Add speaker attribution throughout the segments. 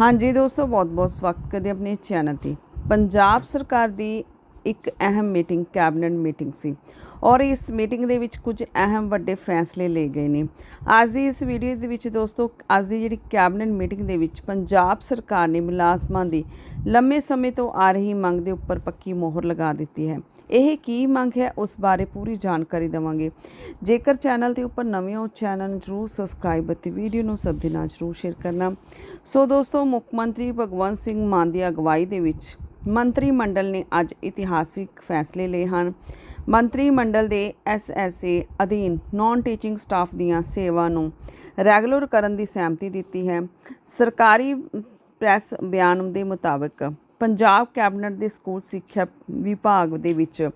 Speaker 1: ਹਾਂਜੀ ਦੋਸਤੋ ਬਹੁਤ-ਬਹੁਤ ਸਵਾਗਤ ਕਰਦੇ ਆਪਣੇ ਚੈਨਲ ਤੇ। ਪੰਜਾਬ ਸਰਕਾਰ ਦੀ ਇੱਕ ਅਹਿਮ ਮੀਟਿੰਗ, ਕੈਬਨਿਟ ਮੀਟਿੰਗ ਸੀ ਔਰ ਇਸ ਮੀਟਿੰਗ ਦੇ ਵਿੱਚ ਕੁਝ ਅਹਿਮ ਵੱਡੇ ਫੈਸਲੇ ਲਏ ਗਏ ਨੇ। ਅੱਜ ਦੀ ਇਸ ਵੀਡੀਓ ਦੇ ਵਿੱਚ ਦੋਸਤੋ, ਅੱਜ ਦੀ ਜਿਹੜੀ ਕੈਬਨਿਟ ਮੀਟਿੰਗ ਦੇ ਵਿੱਚ ਪੰਜਾਬ ਸਰਕਾਰ ਨੇ ਮੁਲਾਜ਼ਮਾਂ ਦੀ ਲੰਮੇ ਸਮੇਂ ਤੋਂ ਆ ਰਹੀ ਮੰਗ ਦੇ ਉੱਪਰ ਪੱਕੀ ਮੋਹਰ ਲਗਾ ਦਿੱਤੀ ਹੈ। ਇਹ ਕੀ ਮੰਗ ਹੈ, ਉਸ ਬਾਰੇ ਪੂਰੀ ਜਾਣਕਾਰੀ ਦਵਾਂਗੇ। ਜੇਕਰ ਚੈਨਲ ਦੇ ਉੱਪਰ ਨਵੇਂ ਹੋ, ਚੈਨਲ ਨੂੰ ਜਰੂਰ ਸਬਸਕ੍ਰਾਈਬ ਅਤੇ ਵੀਡੀਓ ਨੂੰ ਸਭ ਦੇ ਨਾਲ ਜਰੂਰ ਸ਼ੇਅਰ ਕਰਨਾ। ਸੋ ਦੋਸਤੋ, ਮੁੱਖ ਮੰਤਰੀ ਭਗਵੰਤ ਸਿੰਘ ਮਾਨ ਦੀ ਅਗਵਾਈ ਦੇ ਵਿੱਚ ਮੰਤਰੀ ਮੰਡਲ ਨੇ ਅੱਜ ਇਤਿਹਾਸਿਕ ਫੈਸਲੇ ਲਏ ਹਨ। ਮੰਤਰੀ ਮੰਡਲ ਦੇ ਐਸਐਸਏ ਅਧੀਨ ਨਾਨ ਟੀਚਿੰਗ ਸਟਾਫ ਦੀਆਂ ਸੇਵਾ ਨੂੰ ਰੈਗੂਲਰ ਕਰਨ ਦੀ ਸਹਿਮਤੀ ਦਿੱਤੀ ਹੈ। ਸਰਕਾਰੀ ਪ੍ਰੈਸ ਬਿਆਨ ਦੇ ਮੁਤਾਬਕ ਪੰਜਾਬ ਕੈਬਨਿਟ ਦੇ ਸਕੂਲ ਸਿੱਖਿਆ ਵਿਭਾਗ ਦੇ ਵਿੱਚ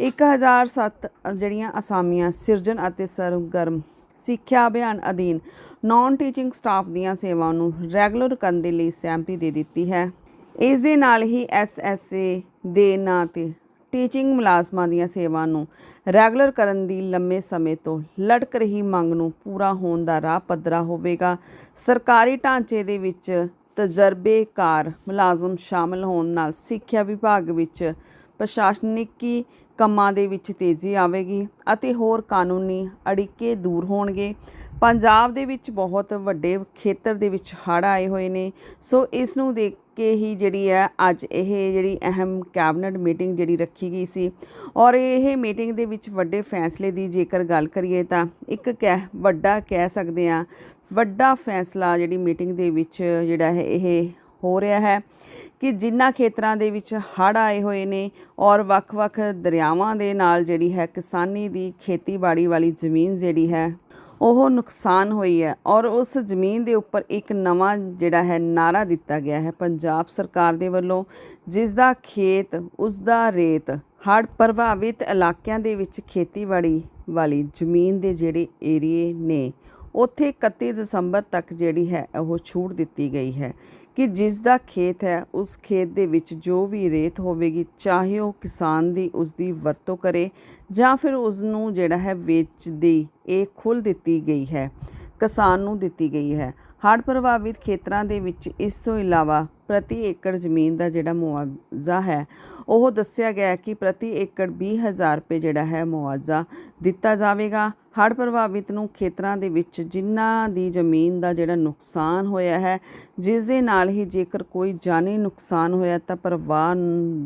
Speaker 1: 1007 ਜਿਹੜੀਆਂ ਅਸਾਮੀਆਂ ਸਿਰਜਣ ਅਤੇ ਸਰਗਰਮ ਸਿੱਖਿਆ ਅਭਿਆਨ ਅਧੀਨ ਨਾਨ ਟੀਚਿੰਗ ਸਟਾਫ ਦੀਆਂ ਸੇਵਾਵਾਂ ਨੂੰ ਰੈਗੂਲਰ ਕਰਨ ਦੇ ਲਈ ਸਹਿਮਤੀ ਦੇ ਦਿੱਤੀ ਹੈ। ਇਸ ਦੇ ਨਾਲ ਹੀ ਐਸਐਸਏ ਦੇ ਨਾਂ ਤੇ ਟੀਚਿੰਗ ਮੁਲਾਜ਼ਮਾਂ ਦੀਆਂ ਸੇਵਾਵਾਂ ਨੂੰ ਰੈਗੂਲਰ ਕਰਨ ਦੀ ਲੰਮੇ ਸਮੇਂ ਤੋਂ ਲਟਕ ਰਹੀ ਮੰਗ ਨੂੰ ਪੂਰਾ ਹੋਣ ਦਾ ਰਾਹ ਪੱਧਰਾ ਹੋਵੇਗਾ। ਸਰਕਾਰੀ ਢਾਂਚੇ ਦੇ ਵਿੱਚ ਤਜਰਬੇਕਾਰ ਮੁਲਾਜ਼ਮ ਸ਼ਾਮਲ ਹੋਣ ਨਾਲ ਸਿੱਖਿਆ ਵਿਭਾਗ ਵਿੱਚ ਪ੍ਰਸ਼ਾਸਨਿਕੀ ਕੰਮਾਂ ਦੇ ਵਿੱਚ ਤੇਜ਼ੀ ਆਵੇਗੀ ਅਤੇ ਹੋਰ ਕਾਨੂੰਨੀ ਅੜਿੱਕੇ ਦੂਰ ਹੋਣਗੇ। ਪੰਜਾਬ ਦੇ ਵਿੱਚ ਬਹੁਤ ਵੱਡੇ ਖੇਤਰ ਦੇ ਵਿੱਚ ਹੜ੍ਹ ਆਏ ਹੋਏ ਨੇ। ਸੋ ਇਸ ਨੂੰ ਦੇਖ ਕੇ ਹੀ ਜਿਹੜੀ ਹੈ, ਅੱਜ ਇਹ ਜਿਹੜੀ ਅਹਿਮ ਕੈਬਨਿਟ ਮੀਟਿੰਗ ਜਿਹੜੀ ਰੱਖੀ ਗਈ ਸੀ ਔਰ ਇਹ ਮੀਟਿੰਗ ਦੇ ਵਿੱਚ ਵੱਡੇ ਫੈਸਲੇ ਦੀ ਜੇਕਰ ਗੱਲ ਕਰੀਏ ਤਾਂ ਇੱਕ ਕਹਿ, ਵੱਡਾ ਕਹਿ ਸਕਦੇ ਆ ਵੱਡਾ ਫੈਸਲਾ ਜਿਹੜੀ ਮੀਟਿੰਗ ਦੇ ਵਿੱਚ ਜਿਹੜਾ ਹੈ ਇਹ ਹੋ ਰਿਹਾ ਹੈ ਕਿ ਜਿਨ੍ਹਾਂ ਖੇਤਰਾਂ ਦੇ ਵਿੱਚ ਹੜ੍ਹ ਆਏ ਹੋਏ ਨੇ ਔਰ ਵੱਖ-ਵੱਖ ਦਰਿਆਵਾਂ ਦੇ ਨਾਲ ਜਿਹੜੀ ਹੈ ਕਿਸਾਨੀ ਦੀ ਖੇਤੀਬਾੜੀ ਵਾਲੀ ਜ਼ਮੀਨ ਜਿਹੜੀ ਹੈ ਉਹ ਨੁਕਸਾਨ ਹੋਈ ਹੈ ਔਰ ਉਸ ਜ਼ਮੀਨ ਦੇ ਉੱਪਰ ਇੱਕ ਨਵਾਂ ਜਿਹੜਾ ਹੈ ਨਾਰਾ ਦਿੱਤਾ ਗਿਆ ਹੈ ਪੰਜਾਬ ਸਰਕਾਰ ਦੇ ਵੱਲੋਂ, ਜਿਸ ਦਾ ਖੇਤ, ਉਸ ਦਾ ਰੇਤ, ਹੜ੍ਹ ਪ੍ਰਭਾਵਿਤ ਇਲਾਕਿਆਂ ਦੇ ਵਿੱਚ ਖੇਤੀਬਾੜੀ ਵਾਲੀ ਜ਼ਮੀਨ ਦੇ ਜਿਹੜੇ ਏਰੀਏ ਨੇ ਉੱਥੇ 31 ਦਸੰਬਰ ਤੱਕ ਜਿਹੜੀ ਹੈ, ਉਹ ਛੂਟ ਦਿੱਤੀ ਗਈ ਹੈ ਕਿ ਜਿਸ ਦਾ ਖੇਤ ਹੈ, ਉਸ ਖੇਤ ਦੇ ਵਿੱਚ ਜੋ ਵੀ ਰੇਤ ਹੋਵੇਗੀ, ਚਾਹੇ ਉਹ ਕਿਸਾਨ ਦੀ, ਉਸ ਦੀ ਵਰਤੋਂ ਕਰੇ ਜਾਂ ਫਿਰ ਉਸ ਨੂੰ ਜਿਹੜਾ ਹੈ ਵੇਚਦੀ ਇਹ ਖੁੱਲ ਦਿੱਤੀ ਗਈ ਹੈ, ਕਿਸਾਨ ਨੂੰ ਦਿੱਤੀ ਗਈ ਹੈ। ਹੜ੍ਹ ਪ੍ਰਭਾਵਿਤ ਖੇਤਰਾਂ ਦੇ ਵਿੱਚ ਇਸ ਤੋਂ ਇਲਾਵਾ ਪ੍ਰਤੀ ਏਕੜ ਜ਼ਮੀਨ ਦਾ ਜਿਹੜਾ ਮੁਆਵਜ਼ਾ ਹੈ ਉਹ ਦੱਸਿਆ ਗਿਆ ਕਿ ਪ੍ਰਤੀ ਏਕੜ 20000 ਰੁਪਏ ਜਿਹੜਾ ਹੈ ਮੁਆਵਜ਼ਾ ਦਿੱਤਾ ਜਾਵੇਗਾ। ਹੜ੍ਹ ਪ੍ਰਭਾਵਿਤ ਨੂੰ ਖੇਤਰਾਂ ਦੇ ਵਿੱਚ ਜਿਨ੍ਹਾਂ ਦੀ ਜ਼ਮੀਨ ਦਾ ਜਿਹੜਾ ਨੁਕਸਾਨ ਹੋਇਆ ਹੈ, ਜਿਸ ਦੇ ਨਾਲ ਹੀ ਜੇਕਰ ਕੋਈ ਜਾਨੀ ਨੁਕਸਾਨ ਹੋਇਆ ਤਾਂ ਪਰਿਵਾਰ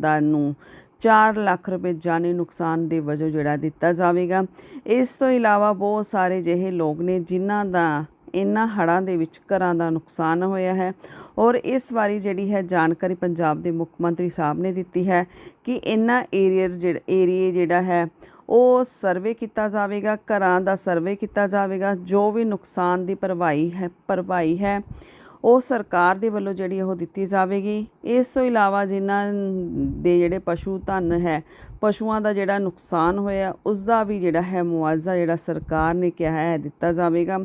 Speaker 1: ਦਾ ਨੂੰ 4 ਲੱਖ ਰੁਪਏ ਜਾਨੀ ਨੁਕਸਾਨ ਦੇ ਵਜੋਂ ਜਿਹੜਾ ਦਿੱਤਾ ਜਾਵੇਗਾ। ਇਸ ਤੋਂ ਇਲਾਵਾ ਬਹੁਤ ਸਾਰੇ ਜਿਹੇ ਲੋਕ ਨੇ ਜਿਨ੍ਹਾਂ ਦਾ ਇਨ੍ਹਾਂ ਹੜ੍ਹਾਂ ਦੇ ਵਿੱਚ ਘਰਾਂ ਦਾ ਨੁਕਸਾਨ ਹੋਇਆ ਹੈ। ਔਰ ਇਸ ਵਾਰੀ ਜਿਹੜੀ ਹੈ ਜਾਣਕਾਰੀ ਪੰਜਾਬ ਦੇ ਮੁੱਖ ਮੰਤਰੀ ਸਾਹਿਬ ਨੇ ਦਿੱਤੀ ਹੈ ਕਿ ਇਨ੍ਹਾਂ ਏਰੀਆ ਜਿਹੜਾ, ਏਰੀਏ ਜਿਹੜਾ ਹੈ, ਉਹ ਸਰਵੇ ਕੀਤਾ ਜਾਵੇਗਾ, ਘਰਾਂ ਦਾ ਸਰਵੇ ਕੀਤਾ ਜਾਵੇਗਾ, ਜੋ ਵੀ ਨੁਕਸਾਨ ਦੀ ਭਰਵਾਈ ਹੈ ਭਰਵਾਈ ਹੈ ਉਹ ਸਰਕਾਰ ਦੇ ਵੱਲੋਂ ਜਿਹੜੀ ਉਹ ਦਿੱਤੀ ਜਾਵੇਗੀ। ਇਸ ਤੋਂ ਇਲਾਵਾ ਜਿਨ੍ਹਾਂ ਦੇ ਜਿਹੜੇ ਪਸ਼ੂ ਧਨ ਹੈ, ਪਸ਼ੂਆਂ ਦਾ ਜਿਹੜਾ ਨੁਕਸਾਨ ਹੋਇਆ ਉਸ ਦਾ ਵੀ ਜਿਹੜਾ ਹੈ ਮੁਆਵਜ਼ਾ ਜਿਹੜਾ ਸਰਕਾਰ ਨੇ ਕਿਹਾ ਹੈ, ਦਿੱਤਾ ਜਾਵੇਗਾ।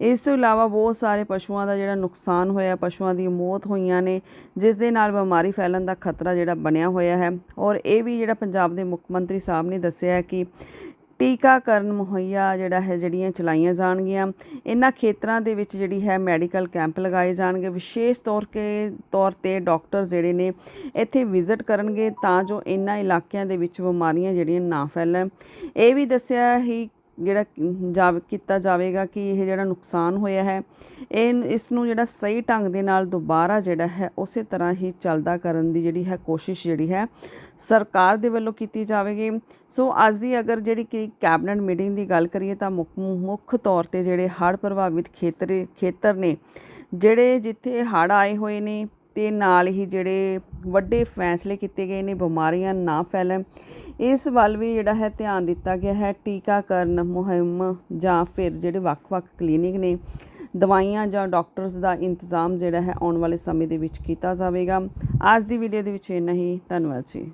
Speaker 1: ਇਸ ਤੋਂ ਇਲਾਵਾ ਬਹੁਤ ਸਾਰੇ ਪਸ਼ੂਆਂ ਦਾ ਜਿਹੜਾ ਨੁਕਸਾਨ ਹੋਇਆ, ਪਸ਼ੂਆਂ ਦੀ ਮੌਤ ਹੋਈਆਂ ਨੇ, ਜਿਸ ਦੇ ਨਾਲ ਬਿਮਾਰੀ ਫੈਲਣ ਦਾ ਖਤਰਾ ਜਿਹੜਾ ਬਣਿਆ ਹੋਇਆ ਹੈ। ਔਰ ਇਹ ਵੀ ਜਿਹੜਾ ਪੰਜਾਬ ਦੇ ਮੁੱਖ ਮੰਤਰੀ ਸਾਹਿਬ ਨੇ ਦੱਸਿਆ ਕਿ ਟੀਕਾਕਰਨ ਮੁਹੱਈਆ ਜਿਹੜਾ ਹੈ, ਜਿਹੜੀਆਂ ਚਲਾਈਆਂ ਜਾਣਗੀਆਂ। ਇਹਨਾਂ ਖੇਤਰਾਂ ਦੇ ਵਿੱਚ ਜਿਹੜੀ ਹੈ, ਮੈਡੀਕਲ ਕੈਂਪ ਲਗਾਏ ਜਾਣਗੇ। ਵਿਸ਼ੇਸ਼ ਤੌਰ ਕੇ, ਤੌਰ ਤੇ ਡਾਕਟਰ ਜਿਹੜੇ ਨੇ, ਇੱਥੇ ਵਿਜ਼ਿਟ ਕਰਨਗੇ ਤਾਂ ਜੋ ਇਹਨਾਂ ਇਲਾਕਿਆਂ ਦੇ ਵਿੱਚ ਬਿਮਾਰੀਆਂ ਜਿਹੜੀਆਂ ਨਾ ਫੈਲਣ। ਇਹ ਵੀ ਦੱਸਿਆ ਹੀ ਜਿਹੜਾ ਜਾ ਕੀਤਾ ਜਾਵੇਗਾ ਕਿ ਇਹ ਜਿਹੜਾ ਨੁਕਸਾਨ ਹੋਇਆ ਹੈ, ਇਹ ਇਸ ਨੂੰ ਜਿਹੜਾ ਸਹੀ ਢੰਗ ਦੇ ਨਾਲ ਦੁਬਾਰਾ ਜਿਹੜਾ ਹੈ, ਉਸੇ ਤਰ੍ਹਾਂ ਹੀ ਚੱਲਦਾ ਕਰਨ ਦੀ ਜਿਹੜੀ ਹੈ ਕੋਸ਼ਿਸ਼ ਜਿਹੜੀ ਹੈ, ਸਰਕਾਰ ਦੇ ਵੱਲੋਂ ਕੀਤੀ ਜਾਵੇਗੀ। ਸੋ ਅੱਜ ਦੀ ਅਗਰ ਜਿਹੜੀ ਕਿ ਕੈਬਨਿਟ ਮੀਟਿੰਗ ਦੀ ਗੱਲ ਕਰੀਏ ਤਾਂ ਮੁੱਖ ਮੁੱਖ ਤੌਰ ਤੇ ਜਿਹੜੇ ਹੜ੍ਹ ਪ੍ਰਭਾਵਿਤ ਖੇਤਰ ਖੇਤਰ ਨੇ, ਜਿਹੜੇ ਜਿੱਥੇ ਹੜ੍ਹ ਆਏ ਹੋਏ ਨੇ ਤੇ ਨਾਲ ਹੀ ਜਿਹੜੇ ਵੱਡੇ ਫੈਸਲੇ ਕੀਤੇ ਗਏ ਨੇ, ਬਿਮਾਰੀਆਂ ਨਾ ਫੈਲਣ। ਇਸ ਵੱਲ ਵੀ ਜਿਹੜਾ ਹੈ ਧਿਆਨ ਦਿੱਤਾ ਗਿਆ ਹੈ, ਟੀਕਾਕਰਨ ਮੁਹਿੰਮ ਜਾਂ ਫਿਰ ਜਿਹੜੇ ਵੱਖ-ਵੱਖ ਕਲੀਨਿਕ ਨੇ, ਦਵਾਈਆਂ ਜਾਂ ਡਾਕਟਰਸ ਦਾ ਇੰਤਜ਼ਾਮ ਜਿਹੜਾ ਹੈ ਆਉਣ ਵਾਲੇ ਸਮੇਂ ਦੇ ਵਿੱਚ ਕੀਤਾ ਜਾਵੇਗਾ। ਅੱਜ ਦੀ ਵੀਡੀਓ ਦੇ ਵਿੱਚ ਇੰਨਾ ਹੀ। ਧੰਨਵਾਦ ਜੀ।